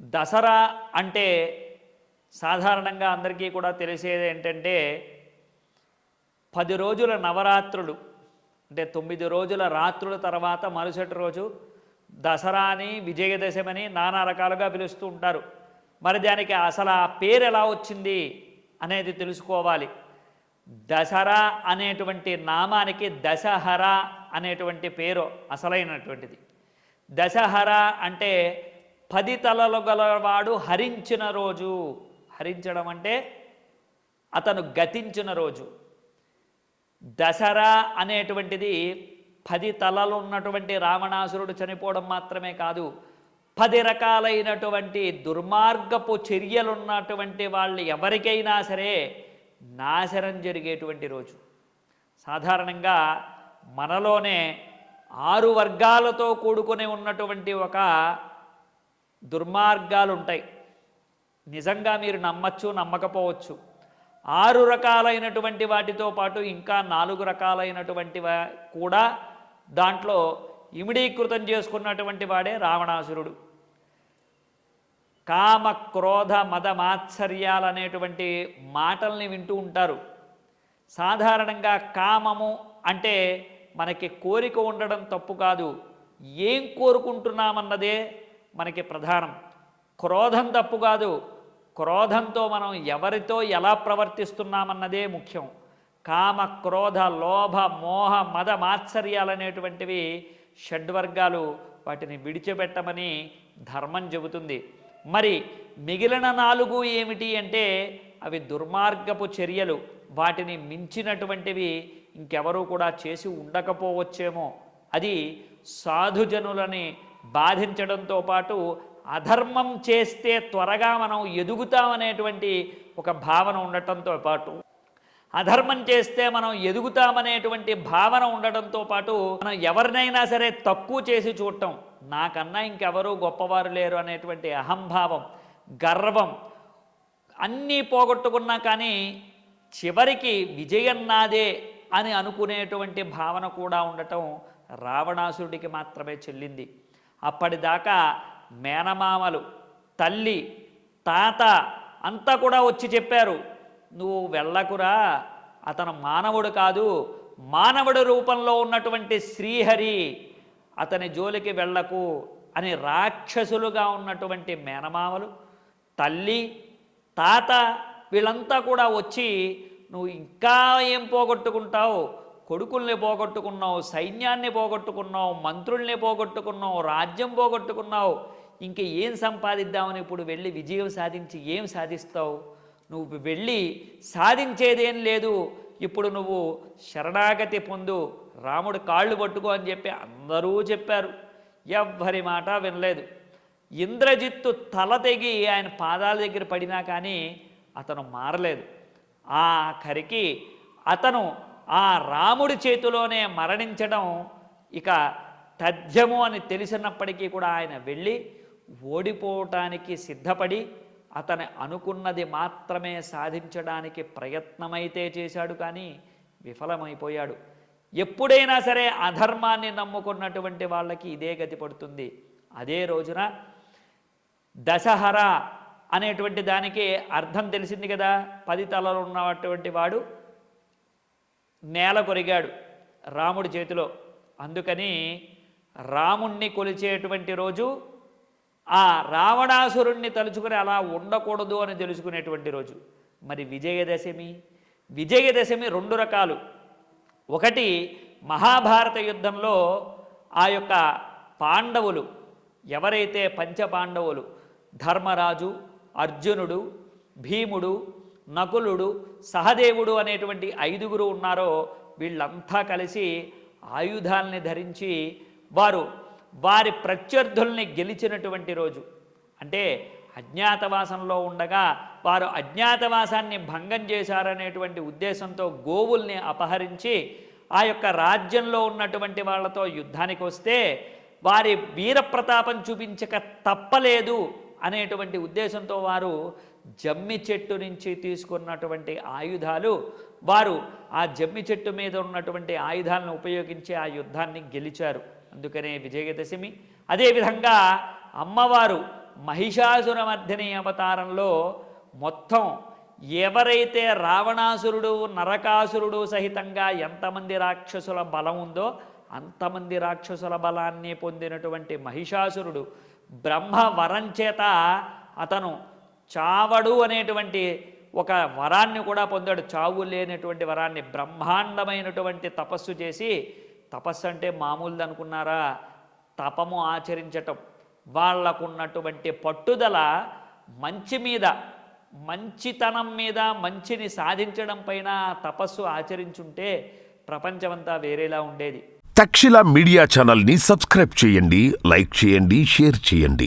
దసరా అంటే సాధారణంగా అందరికీ కూడా తెలిసేది ఏంటంటే పది రోజుల నవరాత్రులు అంటే తొమ్మిది రోజుల రాత్రుల తర్వాత మరుసటి రోజు దసరా అని విజయదశమని నానా రకాలుగా పిలుస్తూ ఉంటారు. మరి దానికి అసలు ఆ పేరు ఎలా వచ్చింది అనేది తెలుసుకోవాలి. దసరా అనేటువంటి నామానికి దశహర అనేటువంటి పేరు అసలైనటువంటిది. దశహర అంటే పది తలలు గలవాడు హరించిన రోజు. హరించడం అంటే అతను గతించిన రోజు. దసరా అనేటువంటిది పది తలలు ఉన్నటువంటి రావణాసురుడు చనిపోవడం మాత్రమే కాదు పది రకాలైనటువంటి దుర్మార్గపు చర్యలున్నటువంటి వాళ్ళు ఎవరికైనా సరే నాశనం జరిగేటువంటి రోజు. సాధారణంగా మనలోనే ఆరు వర్గాలతో కూడుకుని ఉన్నటువంటి ఒక దుర్మార్గాలు ఉంటాయి నిజంగా మీరు నమ్మచ్చు నమ్మకపోవచ్చు. ఆరు రకాలైనటువంటి వాటితో పాటు ఇంకా నాలుగు రకాలైనటువంటి కూడా దాంట్లో ఇమిడీకృతం చేసుకున్నటువంటి వాడే రావణాసురుడు. కామ క్రోధ మద మాత్సర్యాలనేటువంటి మాటల్ని వింటూ ఉంటారు. సాధారణంగా కామము అంటే మనకి కోరిక ఉండడం తప్పు కాదు. ఏం కోరుకుంటున్నామన్నదే మనకి ప్రధానం. క్రోధం తప్పు కాదు. క్రోధంతో మనం ఎవరితో ఎలా ప్రవర్తిస్తున్నామన్నదే ముఖ్యం. కామ క్రోధ లోభ మోహ మద మాత్సర్యాలనేటువంటివి షడ్వర్గాలు వాటిని విడిచిపెట్టమని ధర్మం చెబుతుంది. మరి మిగిలిన నాలుగు ఏమిటి అంటే అవి దుర్మార్గపు చర్యలు. వాటిని మించినటువంటివి ఇంకెవరూ కూడా చేసి ఉండకపోవచ్చేమో. అది సాధుజనులని బాధించడంతో పాటు అధర్మం చేస్తే త్వరగా మనం ఎదుగుతామనేటువంటి ఒక భావన ఉండటంతో పాటు అధర్మం చేస్తే మనం ఎదుగుతామనేటువంటి భావన ఉండడంతో పాటు మనం ఎవరినైనా సరే తక్కువ చేసి చూడటం నాకన్నా ఇంకెవరూ గొప్పవారు లేరు అనేటువంటి అహంభావం గర్వం అన్నీ పోగొట్టుకున్నా కానీ చివరికి విజయం నాదే అని అనుకునేటువంటి భావన కూడా ఉండటం రావణాసురుడికి మాత్రమే చెల్లింది. అప్పటిదాకా మేనమామలు తల్లి తాత అంతా కూడా వచ్చి చెప్పారు నువ్వు వెళ్ళకురా అతను మానవుడు కాదు మానవుడి రూపంలో ఉన్నటువంటి శ్రీహరి అతని జోలికి వెళ్ళకు అని రాక్షసులుగా ఉన్నటువంటి మేనమామలు తల్లి తాత వీళ్ళంతా కూడా వచ్చి నువ్వు ఇంకా ఏం పోగొట్టుకుంటావు? కొడుకుల్ని పోగొట్టుకున్నావు సైన్యాన్ని పోగొట్టుకున్నావు మంత్రుల్ని పోగొట్టుకున్నావు రాజ్యం పోగొట్టుకున్నావు ఇంక ఏం సంపాదిద్దామని ఇప్పుడు వెళ్ళి విజయం సాధించి ఏం సాధిస్తావు? నువ్వు వెళ్ళి సాధించేదేం లేదు. ఇప్పుడు నువ్వు శరణాగతి పొందు రాముడు కాళ్ళు పట్టుకో అని చెప్పి అందరూ చెప్పారు. ఎవ్వరి మాట వినలేదు. ఇంద్రజిత్తు తల తెగి ఆయన పాదాల దగ్గర పడినా కానీ అతను మారలేదు. ఆఖరికి అతను ఆ రాముడి చేతిలోనే మరణించడం ఇక తథ్యము అని తెలిసినప్పటికీ కూడా ఆయన వెళ్ళి ఓడిపోవటానికి సిద్ధపడి అతను అనుకున్నది మాత్రమే సాధించడానికి ప్రయత్నమైతే చేశాడు కానీ విఫలమైపోయాడు. ఎప్పుడైనా సరే అధర్మాన్ని నమ్ముకున్నటువంటి వాళ్ళకి ఇదే గతి పడుతుంది. అదే రోజున దశహర అనేటువంటి దానికి అర్థం తెలిసింది కదా పది తలలు ఉన్నటువంటి వాడు. నేల కొరిగాడు రాముడి చేతిలో. అందుకని రాముణ్ణి కొలిచేటువంటి రోజు ఆ రావణాసురుణ్ణి తలుచుకుని అలా ఉండకూడదు అని తెలుసుకునేటువంటి రోజు. మరి విజయదశమి? విజయదశమి రెండు రకాలు. ఒకటి మహాభారత యుద్ధంలో ఆ యొక్క పాండవులు ఎవరైతే పంచపాండవులు ధర్మరాజు అర్జునుడు భీముడు నకులుడు సహదేవుడు అనేటువంటి ఐదుగురు ఉన్నారో వీళ్ళంతా కలిసి ఆయుధాల్ని ధరించి వారు వారి ప్రత్యర్థుల్ని గెలిచినటువంటి రోజు. అంటే అజ్ఞాతవాసంలో ఉండగా వారు అజ్ఞాతవాసాన్ని భంగం చేశారనేటువంటి ఉద్దేశంతో గోవుల్ని అపహరించి ఆ యొక్క రాజ్యంలో ఉన్నటువంటి వాళ్ళతో యుద్ధానికి వస్తే వారి వీరప్రతాపం చూపించక తప్పలేదు అనేటువంటి ఉద్దేశంతో వారు జమ్మి చెట్టు నుంచి తీసుకున్నటువంటి ఆయుధాలు వారు ఆ జమ్మి చెట్టు మీద ఉన్నటువంటి ఆయుధాలను ఉపయోగించి ఆ యుద్ధాన్ని గెలిచారు. అందుకనే విజయదశమి. అదేవిధంగా అమ్మవారు మహిషాసుర మధ్యని అవతారంలో మొత్తం ఎవరైతే రావణాసురుడు నరకాసురుడు సహితంగా ఎంతమంది రాక్షసుల బలం ఉందో అంతమంది రాక్షసుల బలాన్ని పొందినటువంటి మహిషాసురుడు బ్రహ్మ వరం చేత అతను చావడు అనేటువంటి ఒక వరాన్ని కూడా పొందాడు. చావు లేనటువంటి వరాన్ని బ్రహ్మాండమైనటువంటి తపస్సు చేసి తపస్సు అంటే మామూలుది అనుకున్నారా? తపము ఆచరించటం. వాళ్ళకున్నటువంటి పట్టుదల మంచి మీద మంచితనం మీద మంచిని సాధించడం పైన తపస్సు ఆచరించుంటే ప్రపంచమంతా వేరేలా ఉండేది. తక్షిల మీడియా ఛానల్ని సబ్స్క్రైబ్ చేయండి లైక్ చేయండి షేర్ చేయండి.